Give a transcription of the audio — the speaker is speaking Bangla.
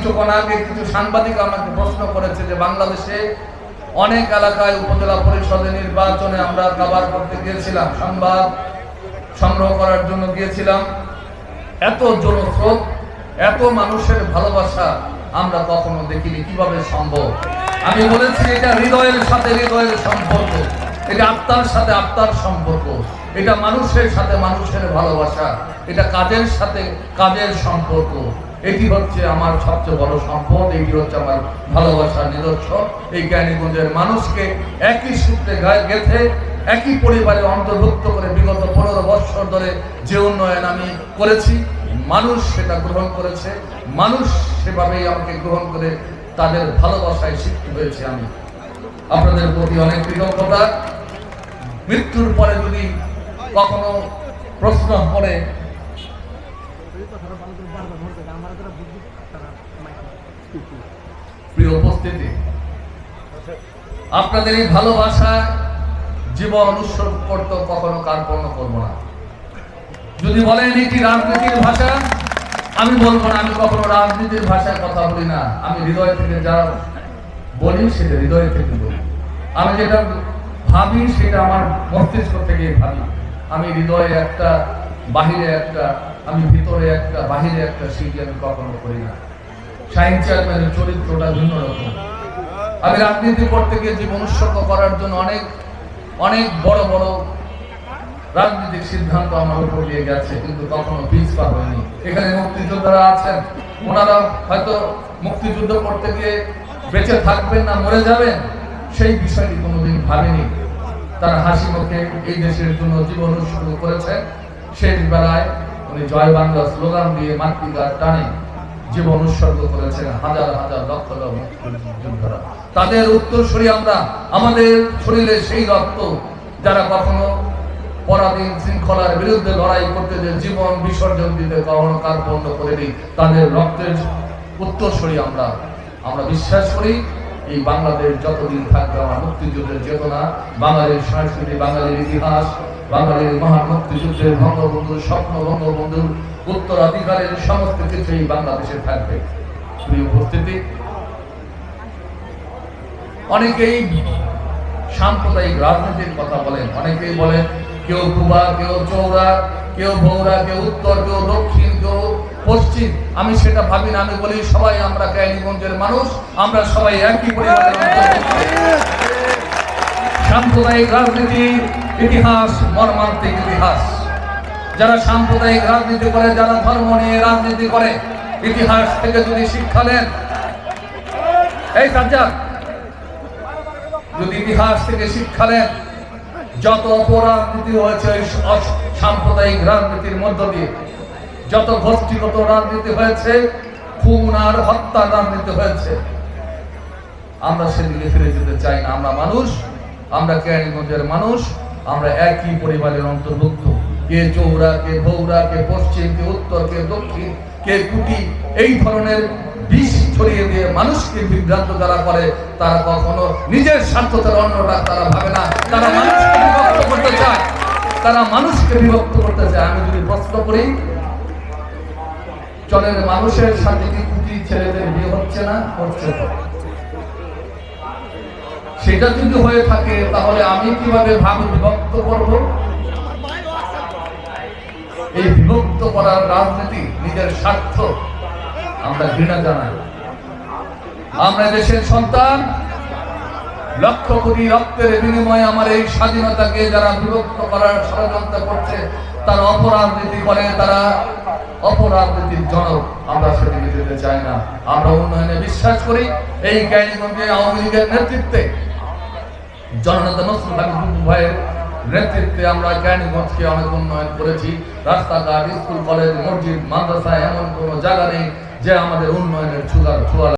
কিছুক্ষণ আগে কিছু সাংবাদিক আমাকে প্রশ্ন করেছে যে বাংলাদেশে অনেক এলাকায় উপজেলা নির্বাচনে আমরা কাবার করতে গিয়েছিলাম, সংবাদ সংগ্রহ করার জন্য গিয়েছিলাম। এত জনস্রোত এত মানুষের ভালোবাসা আমরা কখনো দেখিনি, কীভাবে সম্ভব? আমি বলেছি, এটা হৃদয়ের সাথে হৃদয়ের সম্পর্ক, এটা আত্মার সাথে আত্মার সম্পর্ক, এটা মানুষের সাথে মানুষের ভালোবাসা, এটা কাজের সাথে কাজের সম্পর্ক। এটি হচ্ছে আমার সবচেয়ে বড় সম্পদ, এটি হচ্ছে আমার ভালোবাসার নিদর্শন এই জ্ঞানীগঞ্জের মানুষকে একই সূত্রে গেথে, একই পরিবারে অন্তর্ভুক্ত করে বিগত পনেরো বৎসর ধরে যে উন্নয়ন আমি করেছি, মানুষ সেটা গ্রহণ করেছে। মানুষ সেভাবেই আমাকে গ্রহণ করে তাদের ভালোবাসায় শিক্ষিত হয়েছে আমি। আপনাদের প্রতি অনেক কৃতজ্ঞতা। মৃত্যুর পরে যদি কখনো প্রশ্ন করে প্রিয় উপস্থিতি, আপনাদের এই ভালোবাসা জীবন উৎসর্গ করতে কখনো কার্পণ্য করব না। যদি বলেন এটি রাজনীতির ভাষা, আমি বলব না, আমি কখনো রাজনীতির ভাষায় কথা বলি না। আমি হৃদয় থেকে যা বলি, সেটা হৃদয় থেকে বলি। আমি যেটা ভাবি, সেটা আমার মস্তিষ্ক থেকে ভাবি। আমি হৃদয়ে একটা, বাহিরে একটা, আমি ভিতরে একটা, বাহিরে একটা, সেটি আমি কখনো করি না। সাইন চেয়ারম্যানের চরিত্রটা ভিন্ন রকম। আমি রাজনীতি করতে গিয়ে জীবন উৎসর্গ করার জন্য অনেক অনেক বড় বড় রাজনৈতিক সিদ্ধান্ত আমার উপর দিয়ে গেছে, কিন্তু কখনো হয়নি। এখানে মুক্তিযোদ্ধারা আছেন, ওনারা হয়তো মুক্তিযুদ্ধ করতে গিয়ে বেঁচে থাকবেন না, মরে যাবেন, সেই বিষয়টি কোনোদিন ভাবেনি। তারা হাসি মুখে এই দেশের জন্য জীবন উৎসর্গ করেছেন শেষ বেলায় উনি জয় বাংলা স্লোগান দিয়ে মাতৃকার টানে জীবন উৎসর্গ করেছেন হাজার হাজার লক্ষ লক্ষ তাদের উত্তরসূরি আমরা, আমাদের শরীরে সেই রক্ত যারা কখনো পরাধীন শৃঙ্খলার বিরুদ্ধে লড়াই করতে যে জীবন বিসর্জন দিতে কখনো কার্পণ্য করেনি তাদের রক্তের উত্তরসূরি আমরা আমরা বিশ্বাস করি, এই বাংলাদেশ যতদিন থাকবে আমার মুক্তিযুদ্ধের চেতনা, বাঙালির সংস্কৃতি, বাঙালির ইতিহাস বাঙালির মহান মুক্তিযুদ্ধের বঙ্গবন্ধুর স্বপ্ন, বঙ্গবন্ধুর উত্তরাধিকারের সমস্ত কিছু এই বাংলাদেশে থাকবে। উপস্থিতি, অনেকেই সাম্প্রদায়িক রাজনীতির কথা বলেন, অনেকেই বলেন, কেউ কুবা কেউ চৌরা, কেউ ভৌরা, কেউ উত্তর, কেউ দক্ষিণ, কেউ পশ্চিম। আমি সেটা ভাবি না, আমি বলি সবাই আমরা ক্যানিগঞ্জের মানুষ, আমরা সবাই একই পরিবারের সাম্প্রদায়িক রাজনীতি ইতিহাস, মর্মান্তিক ইতিহাস। যারা সাম্প্রদায়িক রাজনীতি করে, যারা ধর্ম নিয়ে রাজনীতি করে, ইতিহাস থেকে যদি শিক্ষা নেন। এই সাজ্জাদ, যদি ইতিহাস থেকে শিক্ষা নেন, যত অপরাজনীতি হয়েছে সাম্প্রদায়িক রাজনীতির মধ্য দিয়ে, যত গোষ্ঠীগত রাজনীতি হয়েছে, খুন আর হত্যার রাজনীতি হয়েছে, আমরা সেদিকে ফিরে যেতে চাই না। আমরা মানুষ, আমরা কেরানীগঞ্জের মানুষ আমরা একই পরিবারের অন্তর্ভুক্ত। কে চৌরা, কে ভৌরা, কে পশ্চিম, কে উত্তর, কে দক্ষিণ, কে কুটি, এই ধরনের বিষ ছড়িয়ে দিয়ে মানুষকে বিভ্রান্ত যারা করে, তারা কখনো নিজের স্বার্থ তারা অন্যটা তারা ভাবে না। তারা মানুষকে বিভক্ত করতে চায়। তারা মানুষকে বিভক্ত করতে চায়। আমি যদি প্রশ্ন করি, চলেন মানুষের সাথে কি কুটি ছেলেদের বিয়ে হচ্ছে না হচ্ছে। সেটা যদি হয়ে থাকে, তাহলে আমি কীভাবে ভাব বিভক্ত করব? এই বিভক্ত করার রাজনীতি নিজের স্বার্থ। আমরা ঘৃণা জানাই। আমরা দেশের সন্তান। লক্ষ কোটি রক্তের বিনিময়ে আমার এই স্বাধীনতাকে যারা বিভক্ত করার ষড়যন্ত্র করছে, তারা অপরাজনীতি করে, তারা অপরাজনীতির জনক। আমরা সেদিকে যেতে চাই না। আমরা উন্নয়নে বিশ্বাস করি। এই জ্ঞানীগঞ্জে আওয়ামী লীগের নেতৃত্বে জননেতা নসরুল হাবিবুল ভাইয়ের নেতৃত্বে আমরা জ্ঞানীগঞ্জকে অনেক উন্নয়ন করেছি। রাস্তাঘাট, স্কুল, কলেজ, মসজিদ, মাদ্রাসা, এমন কোনো জায়গা নেই যে আমাদের উন্নয়নের ছুয়ার ছোঁয়া